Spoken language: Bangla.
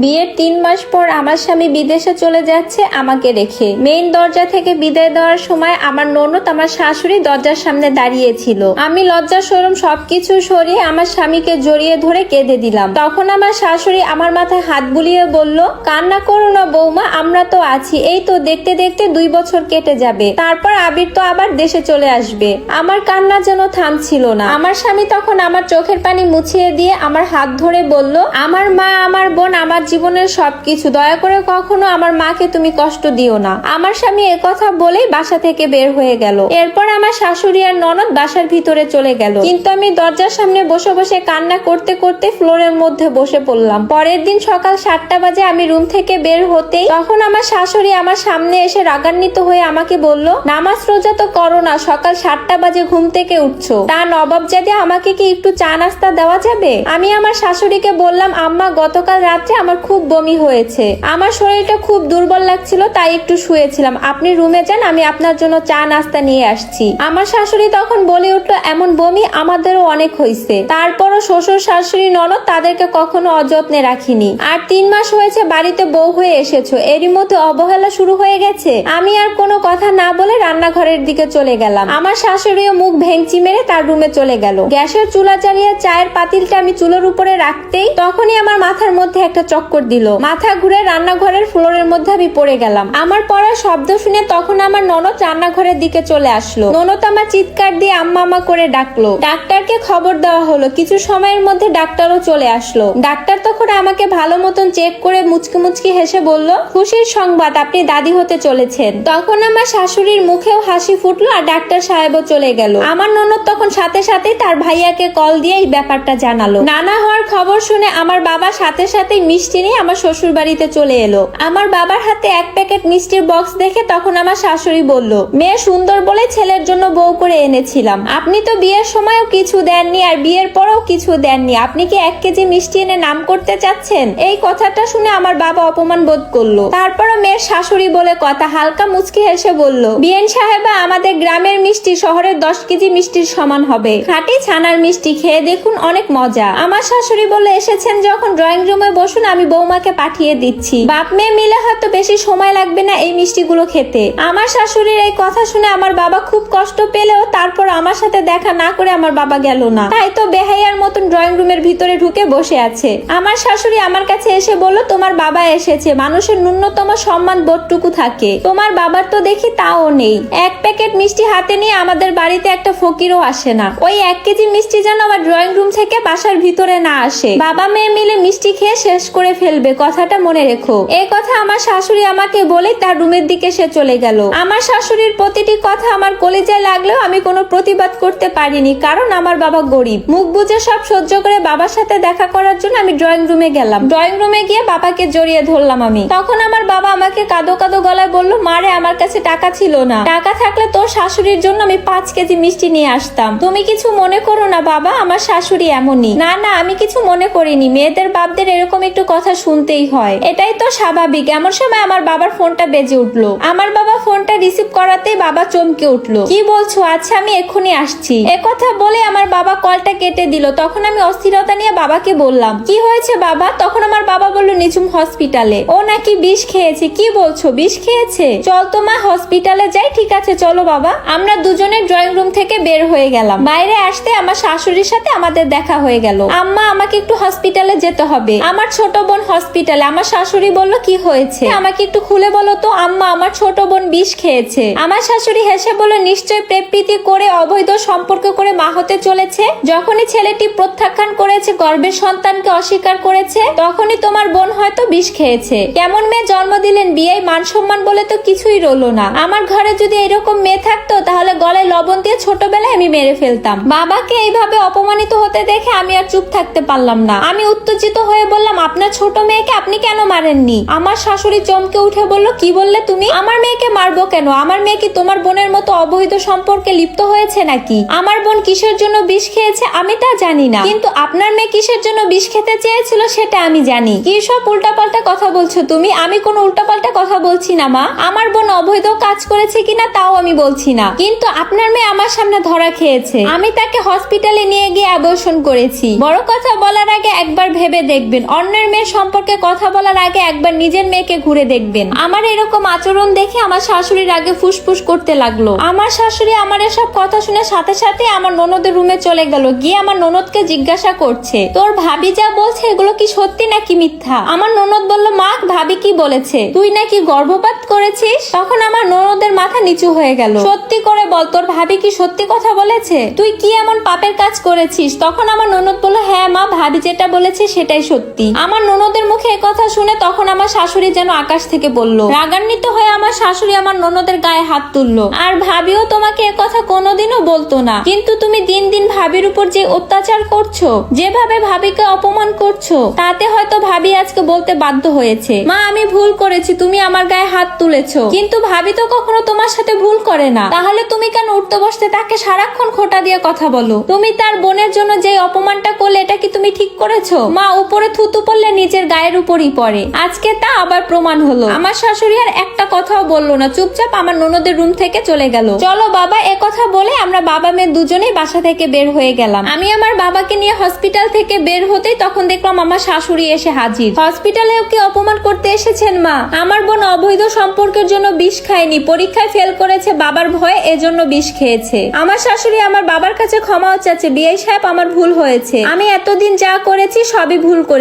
বিয়ের তিন মাস পর আমার স্বামী বিদেশে চলে যাচ্ছে আমাকে রেখে। মেইন দরজা থেকে বিদায় দেওয়ার সময় আমার ননদ আমার শাশুড়ি দরজার সামনে দাঁড়িয়েছিল। আমি লজ্জা সরম সবকিছু সরিয়ে আমার স্বামীকে জড়িয়ে ধরে কেঁদে দিলাম। তখন আমার শাশুড়ি আমার মাথায় হাত বুলিয়ে বলল, কান্না করো না বৌমা, আমরা তো আছি। এই তো দেখতে দেখতে দুই বছর কেটে যাবে। তারপর আবির তো আবার দেশে চলে আসবে। আমার কান্না যেন থামছিল না। আমার স্বামী তখন আমার চোখের পানি মুছিয়ে দিয়ে আমার হাত ধরে বলল, আমার মা, আমার বোন, আমার জীবনের সবকিছু, দয়া করে কখনো আমার মাকে তুমি কষ্ট দিও না। আমার স্বামী কথা বলেই বাসা থেকে বের হয়ে গেল। এরপর আমার শাশুড়ি আর ননদ বাসার ভিতরে চলে গেল। কিন্তু আমি দরজার সামনে বসে বসে কান্না করতে করতে ফ্লোরের মধ্যে বসে পড়লাম। পরের দিন সকাল সাতটা বাজে আমি রুম থেকে বের হতেই তখন আমার শাশুড়ি আমার সামনে এসে রাগান্বিত হয়ে আমাকে বলল, নামাজ রোজা তো করো না, সকাল সাতটা বাজে ঘুম থেকে উঠছো। তা নবাব জাদে আমাকে কি একটু চা নাস্তা দেওয়া যাবে? আমি আমার শাশুড়িকে বললাম, আম্মা, গতকাল রাত্রে আমার খুব বমি হয়েছে। আমার শরীরটা খুব দুর্বল লাগছিল, তাই একটু শুয়েছিলাম। আপনি রুমে যান, আমি আপনার জন্য চা, নাস্তা নিয়ে আসছি। আমার শাশুড়ি তখন বলে উঠল, এমন বমি আমাদেরও অনেক হয়েছে। তারপরও শ্বশুর শাশুড়ি ননদ তাদেরকে কখনো অযত্নে রাখিনি। আর তিন মাস হয়েছে বাড়িতে বউ হয়ে এসেছ, এরই মধ্যে অবহেলা শুরু হয়ে গেছে। আমি আর কোনো কথা না বলে রান্নাঘরের দিকে চলে গেলাম। আমার শাশুড়িও মুখ ভেঙচি মেরে তার রুমে চলে গেল। গ্যাসের চুলা জ্বালিয়ে চায়ের পাতিলটা আমি চুলোর উপরে রাখতেই তখনই আমার মাথার মধ্যে একটা চক্কর দিল। মাথা ঘুরে রান্নাঘরের ফ্লোরের মধ্যে আমি পড়ে গেলাম। আমার পড়ার শব্দ শুনে তখন আমার ননদ রান্নাঘরের দিকে চলে আসলো। ননদ আমার চিৎকার দিয়ে আম্মা আম্মা করে ডাকলো। ডাক্তারকে খবর দেওয়া হলো। কিছু সময়ের মধ্যে ডাক্তারও চলে আসলো। ডাক্তার তখন আমাকে ভালো মতন চেক করে মুচকি মুচকি হেসে বলল, খুশির সংবাদ, আপনি দাদি হতে চলেছেন। তখন আমার শাশুড়ির মুখেও হাসি ফুটলো আর ডাক্তার সাহেবও চলে গেল। আমার ননদ তখন সাথে সাথে তার ভাইয়াকে কল দিয়ে এই ব্যাপারটা জানালো। নানা হওয়ার খবর শুনে আমার বাবা সাথে সাথে মিষ্টি নিয়ে আমার শ্বশুর বাড়িতে চলে এলো। আমার বাবার হাতে এক প্যাকেট মিষ্টির বক্স দেখে তখন আমার শাশুড়ি বলল, মেয়ে সুন্দর বলে ছেলের জন্য বউ করে এনেছিলাম। আপনি তো বিয়ের সময়ও কিছু দেননি আর বিয়ের পরেও কিছু দেননি। আপনি কি এক কেজি মিষ্টি এনে নাম করতে চাচ্ছেন? এই কথাটা শুনে আমার বাবা অপমান বোধ করল। তারপরও মেয়ের শাশুড়ি বলে কথা হালকা মুচকি হেসে বলল, বিএন সাহেবা, আমাদের গ্রামের মিষ্টি শহরের দশ কেজি মিষ্টির সমান হবে। খাঁটি ছানার মিষ্টি খেয়ে দেখুন অনেক মজা। আমার শাশুড়ি বলে এসেছেন যখন ড্রয়িং রুমে বসুন আমি বৌমাকে পাঠিয়ে দিচ্ছি। বাপ মেয়ে মিলে হয়তো বেশি সময় লাগবে না এই মিষ্টিগুলো খেতে। আমার শাশুড়ির এই কথা শুনে আমার বাবা খুব কষ্ট পেলেও তারপর আমার সাথে দেখা না করে আমার বাবা গেল না। তাই তো বেহাইয়ার মতন ড্রয়িং রুমের ভিতরে ঢুকে বসে আছে। আমার শাশুড়ি আমার কাছে এসে বলল, তোমার বাবা এসেছে। মানুষের ন্যূনতম সম্মান বোধটুকু থাকে। তোমার বাবার তো দেখি তাও নেই। এক প্যাকেট মিষ্টি হাতে নিয়ে আমাদের বাড়িতে একটা ফকিরও আসে না। ওই এক কেজি মিষ্টি যেন আমার ড্রয়িং রুম থেকে বাসার ভিতরে না আসে। বাবা মেয়ে মিলে মিষ্টি খেয়ে শেষ করে ফেলবে, কথাটা মনে রেখো। এই কথা আমার শাশুড়ি আমাকে বলে তার রুমের দিকে সে চলে গেল। আমার শাশুড়ির প্রতিটি কথা আমার কলেজায় লাগলেও আমি কোনো প্রতিবাদ করতে পারিনি, কারণ আমার বাবা গরিব। মুখ বুঝে সব সহ্য করে বাবার সাথে দেখা করার জন্য আমি ড্রয়িং রুমে গেলাম। ড্রয়িং রুমে গিয়ে বাবাকে জড়িয়ে ধরলাম আমি। তখন আমার বাবা আমাকে কাদো কাদো গলায় বলল, মারে, আমার কাছে টাকা ছিল না। টাকা থাকলে তোর শাশুড়ির জন্য আমি পাঁচ কেজি মিষ্টি নিয়ে আসতাম। তুমি কিছু মনে করো না বাবা, আমার শাশুড়ি এমনই। না না, আমি কিছু মনে করিনি। মেয়েদের বাপদের এরকম একটু কথা শুনতেই হয়। এটাই তো স্বাভাবিক। এমন সময় আমার বাবার ফোনটা বেজে উঠল। আমার বাবা ফোনটা রিসিভ করাতেই বাবা চমকে উঠল। কি বলছো? আচ্ছা আমি এক্ষুনি আসছি। কথা বলে আমার বাবা কলটা কেটে দিল। তখন আমি অস্থিরতা নিয়ে বাবাকে বললাম, কি হয়েছে বাবা? তখন আমার বাবা বলল, নিঝুম হসপিটালে। ও নাকি বিষ খেয়েছে। কি বলছো? বিষ খেয়েছে? চল তো মা, হসপিটালে যাই, ঠিক আছে, চলো বাবা। আমরা দুজনে ড্রয়িং রুম থেকে বের হয়ে গেলাম। বাইরে আসতে আমার শাশুড়ির সাথে আমাদের দেখা হয়ে গেল। আম্মা, আমাকে একটু হসপিটালে যেতে হবে। আমার ছোট বোন হসপিটালে, আমার শাশুড়ি বলল, কি হয়েছে? আমাকে একটু খুলে বলো তো, আম্মা, আমার ছোট বোন বিষ খেয়েছে। আমার শাশুড়ি হেসে বলে নিশ্চয় প্রেপ্রীতি করে অবৈধ সম্পর্ক করে মা হতে চলেছে? যখনই ছেলেটি প্রত্যাখ্যান করেছে গর্ভের সন্তানকে অস্বীকার করেছে, তখনই তোমার বোন হয়তো বিষ খেয়েছে। কেমন মেয়ে জন্ম দিলেন বিয়ে মান সম্মান বলে তো কিছুই রলো না। আমার ঘরে যদি এরকম মেয়ে থাকতো, তাহলে গলায় লবণ দিয়ে ছোটবেলায় আমি মেরে ফেলতাম। বাবাকে এইভাবে অপমানিত হতে দেখে আমি আর চুপ থাকতে পারলাম না। আমি উত্তেজিত হয়ে বললাম, আপনার ছোট মেয়েকে আপনি কেন মারেননি? আমার শাশুড়ি চমকে উঠে বলল, কি বললে তুমি? আমার মেয়েকে মারবো কেন? আমার মেয়ে কি তোমার বোনের মতো অবৈধ সম্পর্কে লিপ্ত হয়েছে নাকি? আমার বোন কিসের জন্য বিষ খেয়েছে আমি তা জানি না। কিন্তু আপনার মেয়ে কিসের জন্য বিষ খেতে চেয়েছিল সেটা আমি জানি। কি সব উল্টাপাল্টা কথা বলছো তুমি? আমি কোনো উল্টাপাল্টা কথা বলছি না, মা। আমার বোন অবৈধ কাজ করেছে কিনা তাও আমি বলছি না। কিন্তু আপনার মেয়ে আমার সামনে ধরা খেয়েছে। আমি তাকে হসপিটালে নিয়ে গিয়ে অ্যাবর্শন করেছি। বড় কথা বলার আগে একবার ভেবে দেখবেন। অন্যের মেয়ে মেয়ের সম্পর্কে কথা বলার আগে একবার নিজের মেয়েকে ঘুরে দেখবেন। আমার এরকম আচরণ দেখে আমার শাশুড়ির আগে ফুসফুস করতে লাগল। আমার শাশুড়ি আমার এসব কথা শুনে সাথে সাথে আমার ননদের রুমে চলে গেল। গিয়ে আমার ননদকে জিজ্ঞাসা করছে, তোর ভাবি যা বলছে এগুলো কি সত্যি নাকি মিথ্যা? আমার ননদ বলল, মা, ভাবি কি বলেছে? তুই নাকি গর্ভপাত করেছিস? তখন আমার ননদের মাথা নিচু হয়ে গেল। সত্যি করে বল, তোর ভাবি কি সত্যি কথা বলেছে? তুই কি এমন পাপের কাজ করেছিস? তখন আমার ননদ বলল হ্যাঁ মা, ভাবি যেটা বলেছে সেটাই সত্যি। আমার ননদের মুখে কথা শুনে তখন আমার শাশুড়ি যেন আকাশ থেকে বলল, রাগান্বিত হয়ে আমার শাশুড়ি আমার ননদের গায়ে হাত তুললো। আর ভাবিও তোমাকে কথা কোনোদিনও বলতো না। কিন্তু তুমি দিন দিন ভাবির উপর যে অত্যাচার করছ, যেভাবে ভাবিকে অপমান করছ, তাতে হয়তো ভাবি আজকে বলতে বাধ্য হয়েছে। মা, আমি ভুল করেছি, তুমি আমার গায়ে হাত তুলেছো। কিন্তু ভাবি তো কখনো তোমার সাথে ভুল করে না। তাহলে তুমি কেন উঠতে বসতে তাকে সারাক্ষণ খোটা দিয়ে কথা বলো? তুমি তার বোনের জন্য যে অপমানটা করলে, এটা কি তুমি ঠিক করেছ? মা, উপরে থুতু পড়লে নিজের গায়ের উপরই পড়ে। আজকে তা আবার প্রমাণ হলো। আমার শাশুড়ি আর একটা কথাও বলল না। চুপচাপ আমার ননদের রুম থেকে চলে গেল। চলো বাবা, এ কথা বলে আমরা বাবা মেয়ে দুজনেই বাসা থেকে বের হয়ে গেলাম। আমি আমার বাবাকে নিয়ে হসপিটাল থেকে বের হতেই তখন দেখলাম আমার শাশুড়ি এসে হাজির। হসপিটালে ওকে অপমান করতে এসেছেন মা? আমার বোন অবৈধ সম্পর্কের জন্য বিষ খায়নি। পরীক্ষায় ফেল করেছে, বাবার ভয়ে এজন্য বিষ খেয়েছে। আমার শাশুড়ি আমার বাবার কাছে ক্ষমাও চাচ্ছে বিয়ে সাহেব, আমার ভুল হয়েছে। আমি এতদিন যা করেছি, সবই ভুল করে